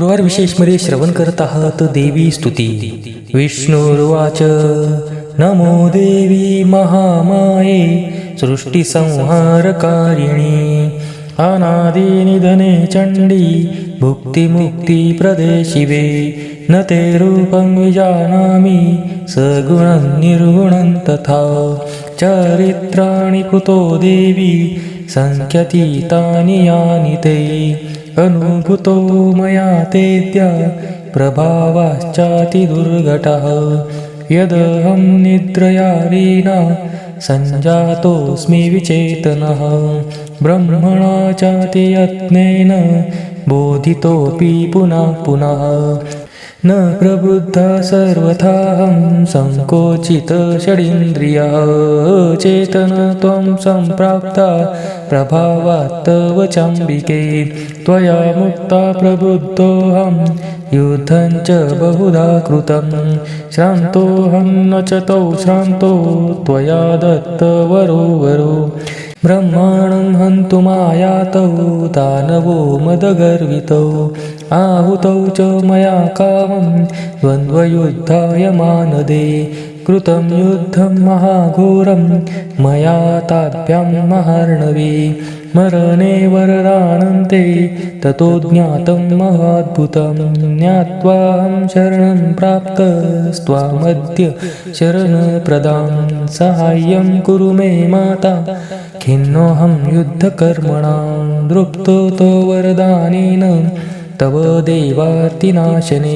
गुरुवार विशेषमध्ये श्रवण करत आहात देवी स्तुती. विष्णुर्वाच नमो देवी महामाये सृष्टिसंहारकारिणी अनादिनिधने चण्डी भुक्तिमुक्तिप्रदे शिवे न ते रूपं विजानामि सगुणं निर्गुणं तथा चरित्राणि कुतो देवी सङ्ख्यतीतानि यानि ते. अनुभूतो मया तेद्य प्रभावाश्चातिदुर्घटः यदहं निद्रयारीणा सञ्जातोऽस्मि विचेतनः। ब्रह्मणा चातियत्नेन बोधितोऽपि पुनः पुनः। न प्रबुद्धा सर्वथाहं सङ्कोचित षडिन्द्रिया चेतन त्वं सम्प्राप्ता प्रभावात्तव चाम्बिके त्वया मुक्ता प्रबुद्धोऽहं युद्धं च बहुधा कृतं श्रान्तोऽहं न च तौ श्रान्तो त्वया दत्तवरो वरो ब्रह्माणं हन्तुमायातौ दानवो मदगर्वितौ। आहुतौ च मया कामं द्वन्द्वयुद्धाय मानदे कृतं युद्धं महाघोरं मया ताभ्यां महार्णवे। मरणे वरदानन्ते ततो ज्ञातं महाद्भुतं। ज्ञात्वाहं शरणं प्राप्तस्त्वामद्य शरणप्रदां साहाय्यं कुरु मे माता खिन्नोऽहं युद्धकर्मणां। दृप्तो तो वरदानेन तव देवार्तिनाशने